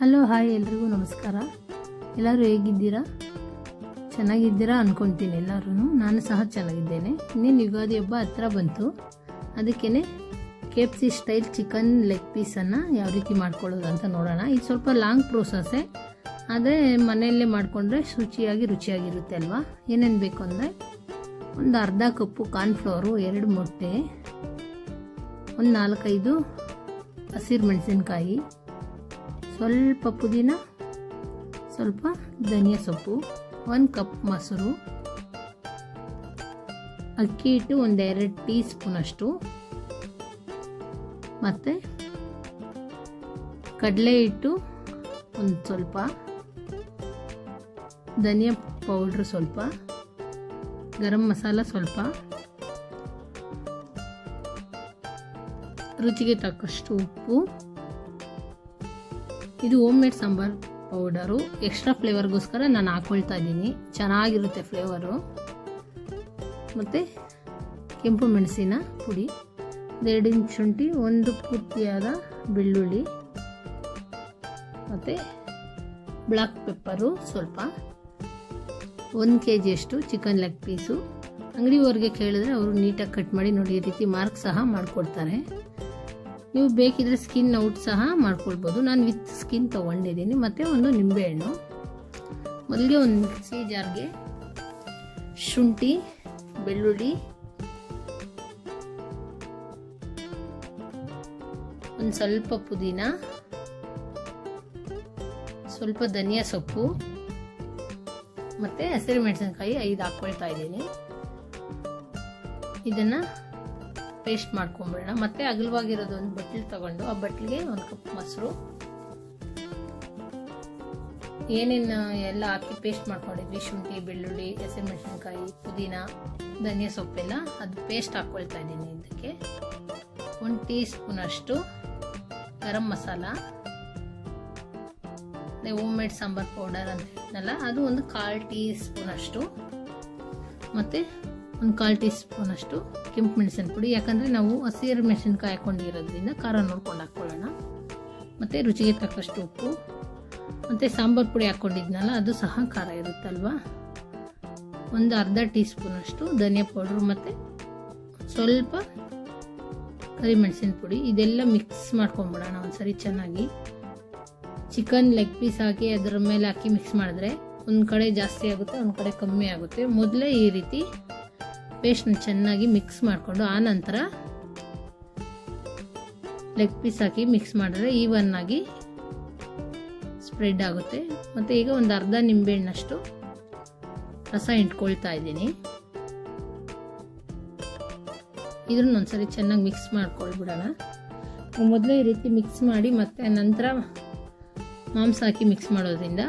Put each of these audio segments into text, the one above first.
Hello, hi, ಎಲ್ರಿಗೂ ನಮಸ್ಕಾರ. ಎಲ್ಲರೂ ಹೇಗಿದ್ದೀರಾ? ಚೆನ್ನಾಗಿದ್ದೀರಾ ಅಂದ್ಕೊತೀನಿ ಎಲ್ಲರೂ ನಾನು ಸಹ ಚೆನ್ನಾಗಿದ್ದೇನೆ. ಇನ್ನೇನು ಯುಗಾದಿ ಹಬ್ಬ ಹತ್ರ ಬಂತು. ಅದಕ್ಕೇ K F C style chicken leg ಪೀಸನ್ನು ಯಾವ ರೀತಿ ಮಾಡ್ಕೊಳ್ಳೋದು ಅಂತ ನೋಡೋಣ. ಇದು ಸ್ವಲ್ಪ ಲಾಂಗ್ ಪ್ರೋಸೆಸ್ಸೇ ಆದರೆ ಮನೆಯಲ್ಲೇ ಮಾಡಿಕೊಂಡ್ರೆ ಶುಚಿಯಾಗಿ ರುಚಿಯಾಗಿರುತ್ತೆ ಅಲ್ವಾ? ಏನೇನು ಬೇಕು ಅಂದರೆ ಒಂದು ಅರ್ಧ ಕಪ್ಪು ಕಾರ್ನ್ಫ್ಲವರು ಎರಡು ಮೊಟ್ಟೆ, ಒಂದು ನಾಲ್ಕೈದು ಹಸಿರು ಮೆಣಸಿನ್ಕಾಯಿ ಸ್ವಲ್ಪ ಪುದೀನ, ಸ್ವಲ್ಪ ಧನಿಯಾ ಸೊಪ್ಪು, ಒಂದು ಕಪ್ ಮೊಸರು, ಅಕ್ಕಿ ಹಿಟ್ಟು ಎರಡು ಟೀ ಸ್ಪೂನಷ್ಟು ಮತ್ತು ಕಡಲೆ ಹಿಟ್ಟು ಒಂದು ಸ್ವಲ್ಪ, ಧನಿಯಾ ಪೌಡ್ರ್ ಸ್ವಲ್ಪ, ಗರಂ ಮಸಾಲ ಸ್ವಲ್ಪ. ರುಚಿಗೆ ತಕ್ಕಷ್ಟು ಉಪ್ಪು. ಇದು home made sambar powder extra ಫ್ಲೇವರ್ಗೋಸ್ಕರ ನಾನು ಹಾಕ್ಕೊಳ್ತಾ ಇದ್ದೀನಿ. ಚೆನ್ನಾಗಿರುತ್ತೆ ಫ್ಲೇವರು ಮತ್ತು ಕೆಂಪು ಮೆಣಸಿನ ಪುಡಿ ಎರಡು ಶುಂಠಿ, ಒಂದು ಪೂರ್ತಿಯಾದ ಬೆಳ್ಳುಳ್ಳಿ, ಮತ್ತು ಬ್ಲಾಕ್ ಪೆಪ್ಪರು ಸ್ವಲ್ಪ. ಒಂದು ಕೆ ಜಿಯಷ್ಟು ಚಿಕನ್ ಲೆಗ್ ಪೀಸು ಅಂಗಡಿವರೆಗೆ ಕೇಳಿದ್ರೆ ಅವರು ನೀಟಾಗಿ ಕಟ್ ಮಾಡಿ ನೋಡಿ ಈ ರೀತಿ ಮಾರ್ಕ್ ಸಹ ಮಾಡಿಕೊಡ್ತಾರೆ. ನೀವು ಬೇಕಿದ್ರೆ ಸ್ಕಿನ್ ಔಟ್ ಸಹ ಮಾಡ್ಕೊಳ್ಬೋದು. ನಾನು ವಿತ್ ಸ್ಕಿನ್ ತೊಗೊಂಡಿದ್ದೀನಿ. ಮತ್ತು ಒಂದು ನಿಂಬೆಹಣ್ಣು ಮೊದಲಿಗೆ ಒಂದು ಮಿಕ್ಸಿ ಜಾರ್ಗೆ ಶುಂಠಿ, ಬೆಳ್ಳುಳ್ಳಿ, ಒಂದು ಸ್ವಲ್ಪ ಪುದೀನ, ಸ್ವಲ್ಪ ಧನಿಯಾ ಸೊಪ್ಪು, ಮತ್ತು ಹಸಿರು ಮೆಣಸಿನ್ಕಾಯಿ ಐದು ಹಾಕ್ಕೊಳ್ತಾ ಇದ್ದೀನಿ. ಇದನ್ನು ಪೇಸ್ಟ್ ಮಾಡ್ಕೊಂಬಿಡೋಣ. ಮತ್ತೆ ಅಗಲವಾಗಿರೋದು ಒಂದು ಬಟ್ಲು ತಗೊಂಡು ಆ ಬಟ್ಲಿಗೆ ಒಂದು ಕಪ್ ಮೊಸರು. ಏನೇನು ಎಲ್ಲ ಹಾಕಿ ಪೇಸ್ಟ್ ಮಾಡ್ಕೊಂಡಿದ್ವಿ? ಶುಂಠಿ, ಬೆಳ್ಳುಳ್ಳಿ ಹಸಿಮೆಣಸಿನ್ಕಾಯಿ ಪುದೀನ, ಧನಿಯಾ ಸೊಪ್ಪೆಲ್ಲ. ಅದು ಪೇಸ್ಟ್ ಹಾಕ್ಕೊಳ್ತಾ ಇದ್ದೀನಿ ಇದಕ್ಕೆ. ಒಂದು ಟೀ ಸ್ಪೂನ್ ಅಷ್ಟು garam masala. Home made sambar powder ಅಂತ ಹೇಳ್ತಾನಲ್ಲ ಅದು ಒಂದು ಕಾಲು ಟೀ ಸ್ಪೂನ್ ಅಷ್ಟು. ಮತ್ತು ಒಂದು ಕಾಲು ಟೀ ಸ್ಪೂನ್ ಅಷ್ಟು ಕೆಂಪು ಮೆಣಸಿನ ಪುಡಿ. ಯಾಕಂದರೆ ನಾವು ಹಸಿರು ಮೆಣಸಿನ್ಕಾಯಿ ಹಾಕೊಂಡಿರೋದ್ರಿಂದ ಖಾರ ನೋಡ್ಕೊಂಡು ಹಾಕ್ಕೊಳ್ಳೋಣ. ಮತ್ತು ರುಚಿಗೆ ತಕ್ಕಷ್ಟು ಉಪ್ಪು. ಮತ್ತು ಸಾಂಬಾರು ಪುಡಿ ಹಾಕ್ಕೊಂಡಿದ್ನಲ್ಲ ಅದು ಸಹ ಖಾರ ಇರುತ್ತಲ್ವಾ? ಒಂದು ಅರ್ಧ ಟೀ ಸ್ಪೂನಷ್ಟು ಧನಿಯಾ ಪೌಡ್ರು ಮತ್ತು ಸ್ವಲ್ಪ ಕರಿಮೆಣಸಿನ ಪುಡಿ. ಇದೆಲ್ಲ ಮಿಕ್ಸ್ ಮಾಡ್ಕೊಂಬಿಡೋಣ ಒಂದ್ಸರಿ ಚೆನ್ನಾಗಿ. ಚಿಕನ್ ಲೆಗ್ ಪೀಸ್ ಹಾಕಿ ಅದರ ಮೇಲೆ ಹಾಕಿ ಮಿಕ್ಸ್ ಮಾಡಿದ್ರೆ ಒಂದು ಕಡೆ ಜಾಸ್ತಿ ಆಗುತ್ತೆ, ಒಂದು ಕಡೆ ಕಮ್ಮಿ ಆಗುತ್ತೆ. ಮೊದಲೇ ಈ ರೀತಿ ಪೇಸ್ಟ್ನ ಚೆನ್ನಾಗಿ ಮಿಕ್ಸ್ ಮಾಡಿಕೊಂಡು ಆ ನಂತರ ಲೆಗ್ ಪೀಸ್ ಹಾಕಿ ಮಿಕ್ಸ್ ಮಾಡಿದ್ರೆ ಈವನ್ ಆಗಿ ಸ್ಪ್ರೆಡ್ ಆಗುತ್ತೆ. ಮತ್ತು ಈಗ ಒಂದು ಅರ್ಧ ನಿಂಬೆಹಣ್ಣಷ್ಟು ರಸ ಇಟ್ಕೊಳ್ತಾ ಇದ್ದೀನಿ. ಇದನ್ನ ಒಂದ್ಸರಿ ಚೆನ್ನಾಗಿ ಮಿಕ್ಸ್ ಮಾಡ್ಕೊಳ್ಬಿಡೋಣ. ಮೊದಲು ಈ ರೀತಿ ಮಿಕ್ಸ್ ಮಾಡಿ ಮತ್ತೆ ನಂತರ ಮಾಂಸ ಹಾಕಿ ಮಿಕ್ಸ್ ಮಾಡೋದ್ರಿಂದ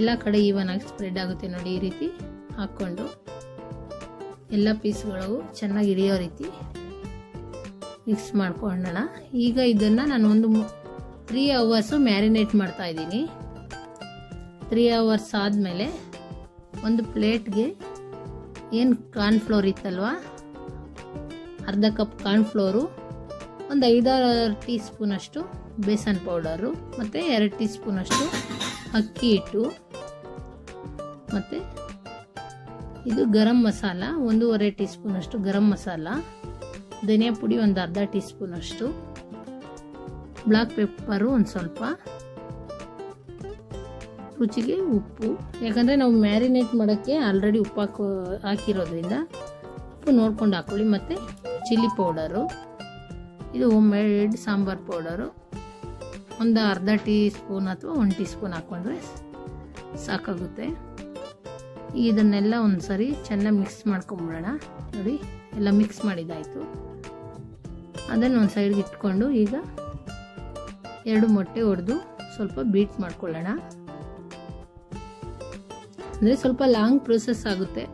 ಎಲ್ಲ ಕಡೆ ಈವನ್ ಆಗಿ ಸ್ಪ್ರೆಡ್ ಆಗುತ್ತೆ ನೋಡಿ ಈ ರೀತಿ ಹಾಕ್ಕೊಂಡು. ಎಲ್ಲ ಪೀಸ್ಗಳು ಚೆನ್ನಾಗಿ ಹಿಡಿಯೋ ರೀತಿ ಮಿಕ್ಸ್ ಮಾಡ್ಕೊಳ್ಳೋಣ ಈಗ ಇದನ್ನು ನಾನು ಒಂದು ತ್ರೀ ಅವರ್ಸು ಮ್ಯಾರಿನೇಟ್ ಮಾಡ್ತಾ ಇದ್ದೀನಿ. ತ್ರೀ ಅವರ್ಸ್ ಆದಮೇಲೆ ಒಂದು ಪ್ಲೇಟ್ಗೆ ಏನು ಕಾರ್ನ್ಫ್ಲೋರ್ ಇತ್ತಲ್ವ? ಅರ್ಧ ಕಪ್ ಕಾರ್ನ್ಫ್ಲೋರು ಒಂದು ಐದಾರು ಟೀ ಸ್ಪೂನಷ್ಟು ಬೇಸನ್ ಪೌಡರು ಮತ್ತು ಎರಡು ಟೀ ಸ್ಪೂನಷ್ಟು ಅಕ್ಕಿ ಹಿಟ್ಟು, ಮತ್ತು ಇದು ಗರಂ ಮಸಾಲ, ಒಂದೂವರೆ ಟೀ ಸ್ಪೂನಷ್ಟು ಗರಂ ಮಸಾಲ, ಧನಿಯಾ ಪುಡಿ ಒಂದು ಅರ್ಧ ಟೀ ಸ್ಪೂನಷ್ಟು ಬ್ಲಾಕ್ ಪೆಪ್ಪರು ಒಂದು ಸ್ವಲ್ಪ, ರುಚಿಗೆ ಉಪ್ಪು. ಯಾಕಂದರೆ ನಾವು ಮ್ಯಾರಿನೇಟ್ ಮಾಡೋಕ್ಕೆ ಆಲ್ರೆಡಿ ಉಪ್ಪು ಹಾಕೋ, ಹಾಕಿರೋದ್ರಿಂದ ಉಪ್ಪು ನೋಡ್ಕೊಂಡು ಹಾಕ್ಕೊಳ್ಳಿ ಮತ್ತು ಚಿಲ್ಲಿ ಪೌಡರು, ಇದು ಹೋಮ್ ಮೇಡ್ ಸಾಂಬಾರು ಪೌಡರು, ಒಂದು ಅರ್ಧ ಟೀ ಸ್ಪೂನ್ ಅಥವಾ ಒಂದು ಟೀ ಸ್ಪೂನ್ ಹಾಕ್ಕೊಂಡ್ರೆ ಸಾಕಾಗುತ್ತೆ. ಇದನ್ನೆಲ್ಲ ಒಂದು ಸರಿ ಚೆನ್ನಾಗಿ ಮಿಕ್ಸ್ ಮಾಡ್ಕೊಂಬಿಡೋಣ. ನೋಡಿ, ಎಲ್ಲ ಮಿಕ್ಸ್ ಮಾಡಿದ್ದಾಯಿತು. ಅದನ್ನು ಒಂದು ಸೈಡ್ಗೆ ಇಟ್ಕೊಂಡು ಈಗ ಎರಡು ಮೊಟ್ಟೆ ಹೊಡೆದು ಸ್ವಲ್ಪ ಬೀಟ್ ಮಾಡ್ಕೊಳ್ಳೋಣ. ಅಂದರೆ ಸ್ವಲ್ಪ ಲಾಂಗ್ ಪ್ರೊಸೆಸ್ ಆಗುತ್ತೆ.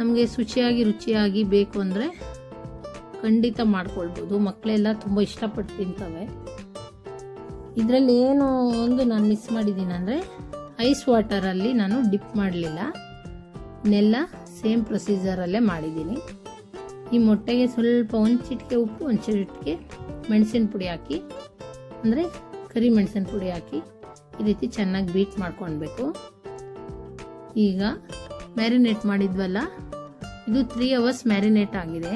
ನಮಗೆ ಶುಚಿಯಾಗಿ, ರುಚಿಯಾಗಿ ಬೇಕು ಅಂದರೆ ಖಂಡಿತ ಮಾಡ್ಕೊಳ್ಬೋದು. ಮಕ್ಕಳೆಲ್ಲ ತುಂಬ ಇಷ್ಟಪಟ್ಟು ತಿಂತವೆ. ಇದರಲ್ಲಿ ಏನು ಒಂದು ನಾನು ಮಿಸ್ ಮಾಡಿದ್ದೀನಿ ಅಂದರೆ ಐಸ್ ವಾಟರಲ್ಲಿ ನಾನು ಡಿಪ್ ಮಾಡಲಿಲ್ಲ. ನೆಲ್ಲ ಸೇಮ್ ಪ್ರೊಸೀಜರಲ್ಲೇ ಮಾಡಿದ್ದೀನಿ. ಈ ಮೊಟ್ಟೆಗೆ ಸ್ವಲ್ಪ ಒಂದು ಚಿಟಿಕೆ ಉಪ್ಪು ಒಂದು ಚಿಟಿಕೆ ಮೆಣಸಿನ ಪುಡಿ ಹಾಕಿ, ಅಂದರೆ ಕರಿ ಮೆಣಸಿನ ಪುಡಿ ಹಾಕಿ ಈ ರೀತಿ ಚೆನ್ನಾಗಿ ಬೀಟ್ ಮಾಡ್ಕೊಳ್ಬೇಕು ಈಗ ಮ್ಯಾರಿನೇಟ್ ಮಾಡಿದ್ವಲ್ಲ, ಇದು ತ್ರೀ ಅವರ್ಸ್ ಮ್ಯಾರಿನೇಟ್ ಆಗಿದೆ.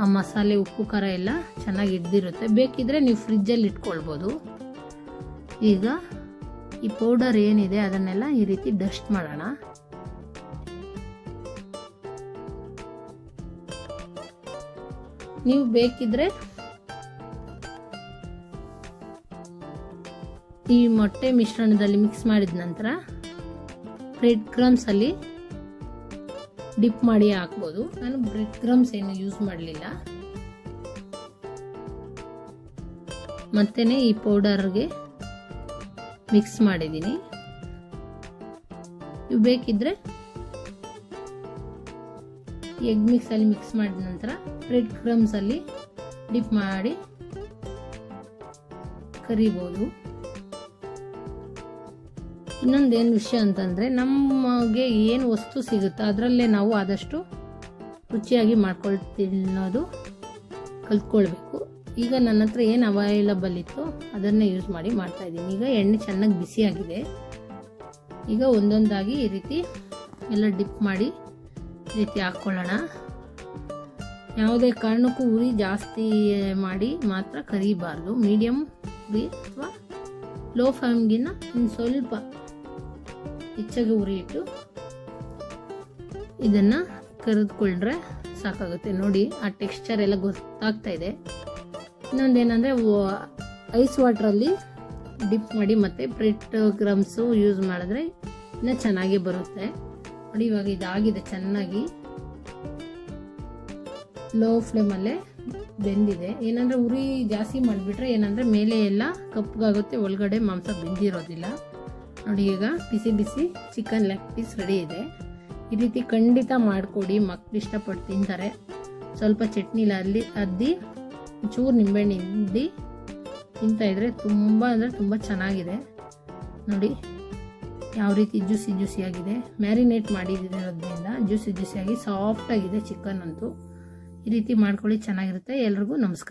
ಆ ಮಸಾಲೆ, ಉಪ್ಪು, ಖಾರ ಎಲ್ಲ ಚೆನ್ನಾಗಿ ಹಿಡ್ದಿರುತ್ತೆ. ಬೇಕಿದ್ರೆ ನೀವು ಫ್ರಿಜ್ಜಲ್ಲಿ ಇಟ್ಕೊಳ್ಬೋದು. ಈಗ ಈ ಪೌಡರ್ ಏನಿದೆ ಅದನ್ನೆಲ್ಲ ಈ ರೀತಿ ಡಸ್ಟ್ ಮಾಡೋಣ. ನೀವು ಬೇಕಿದ್ರೆ ಈ ಮೊಟ್ಟೆ ಮಿಶ್ರಣದಲ್ಲಿ ಮಿಕ್ಸ್ ಮಾಡಿದ ನಂತರ ಬ್ರೆಡ್ ಕ್ರಮ್ಸ್ ಅಲ್ಲಿ ಡಿಪ್ ಮಾಡಿ ಹಾಕ್ಬೋದು. ನಾನು ಬ್ರೆಡ್ ಕ್ರಮ್ಸ್ ಏನು ಯೂಸ್ ಮಾಡಲಿಲ್ಲ. ಮತ್ತೇನೆ ಈ ಪೌಡರ್ಗೆ ಮಿಕ್ಸ್ ಮಾಡಿದ್ದೀನಿ. ಬೇಕಿದ್ರೆ ಎಗ್ ಮಿಕ್ಸಲ್ಲಿ ಮಿಕ್ಸ್ ಮಾಡಿದ ನಂತರ ಬ್ರೆಡ್ ಕ್ರಮ್ಸಲ್ಲಿ ಡಿಪ್ ಮಾಡಿ ಕರಿಬೋದು. ಇನ್ನೊಂದೇನು ವಿಷಯ ಅಂತಂದರೆ ನಮಗೆ ಏನು ವಸ್ತು ಸಿಗುತ್ತೋ ಅದರಲ್ಲೇ ನಾವು ಆದಷ್ಟು ರುಚಿಯಾಗಿ ಮಾಡ್ಕೊಳ್ತಿನ್ನೋದು ಕಲ್ತ್ಕೊಳ್ಬೇಕು. ಈಗ ನನ್ನ ಹತ್ರ ಏನು ಅವೈಲಬಲ್ ಇತ್ತು ಅದನ್ನೇ ಯೂಸ್ ಮಾಡಿ ಮಾಡ್ತಾ ಇದ್ದೀನಿ. ಈಗ ಎಣ್ಣೆ ಚೆನ್ನಾಗಿ ಬಿಸಿಯಾಗಿದೆ. ಈಗ ಒಂದೊಂದಾಗಿ ಈ ರೀತಿ ಎಲ್ಲ ಡಿಪ್ ಮಾಡಿ ರೀತಿ ಹಾಕ್ಕೊಳ್ಳೋಣ. ಯಾವುದೇ ಕಾರಣಕ್ಕೂ ಉರಿ ಜಾಸ್ತಿ ಮಾಡಿ ಮಾತ್ರ ಕರಿಬಾರ್ದು. ಮೀಡಿಯಮ್ ಉರಿ ಅಥವಾ ಲೋ ಫ್ಲೇಮ್ಗಿನ್ನ ಇನ್ನು ಸ್ವಲ್ಪ ಹೆಚ್ಚಾಗಿ ಉರಿ ಇಟ್ಟು ಇದನ್ನು ಕರೆದುಕೊಂಡ್ರೆ ಸಾಕಾಗುತ್ತೆ. ನೋಡಿ, ಆ ಟೆಕ್ಸ್ಚರ್ ಎಲ್ಲ ಗೊತ್ತಾಗ್ತಾ ಇದೆ. ಇನ್ನೊಂದೇನೆಂದರೆ ಐಸ್ ವಾಟ್ರಲ್ಲಿ ಡಿಪ್ ಮಾಡಿ ಮತ್ತು ಬ್ರೆಡ್ ಕ್ರಮ್ಸು ಯೂಸ್ ಮಾಡಿದ್ರೆ ಇನ್ನೂ ಚೆನ್ನಾಗಿ ಬರುತ್ತೆ. ನೋಡಿ, ಇವಾಗ ಇದಾಗಿದೆ ಚೆನ್ನಾಗಿ. ಲೋ ಫ್ಲೇಮಲ್ಲೇ ಬೆಂದಿದೆ. ಏನಂದರೆ ಉರಿ ಜಾಸ್ತಿ ಮಾಡಿಬಿಟ್ರೆ ಏನಂದರೆ ಮೇಲೆ ಎಲ್ಲ ಕಪ್ಪಗಾಗುತ್ತೆ, ಒಳಗಡೆ ಮಾಂಸ ಬೆಂದಿರೋದಿಲ್ಲ. ನೋಡಿ, ಈಗ ಬಿಸಿ ಬಿಸಿ ಚಿಕನ್ ಲೆಗ್ ಪೀಸ್ ರೆಡಿ ಇದೆ. ಈ ರೀತಿ ಖಂಡಿತ ಮಾಡಿಕೊಡಿ, ಮಕ್ಳು ಇಷ್ಟಪಟ್ಟು ತಿಂತಾರೆ. ಸ್ವಲ್ಪ ಚಟ್ನಿಲ ಅಲ್ಲಿ ಅದ್ದಿ ಚೂರು ನಿಂಬೆಹಣ್ಣು ಹಿಂಡಿ ತಿಂತಾಯಿದ್ರೆ ತುಂಬ ಅಂದರೆ ತುಂಬ ಚೆನ್ನಾಗಿದೆ. ನೋಡಿ ಯಾವ ರೀತಿ ಜ್ಯೂಸಿ ಜ್ಯೂಸಿಯಾಗಿದೆ. ಮ್ಯಾರಿನೇಟ್ ಮಾಡಿರೋದ್ರಿಂದ ಜ್ಯೂಸಿ ಜ್ಯೂಸಿಯಾಗಿ ಸಾಫ್ಟಾಗಿದೆ ಚಿಕನ್ ಅಂತೂ. ಈ ರೀತಿ ಮಾಡ್ಕೊಳ್ಳಿ, ಚೆನ್ನಾಗಿರುತ್ತೆ. ಎಲ್ರಿಗೂ ನಮಸ್ಕಾರ.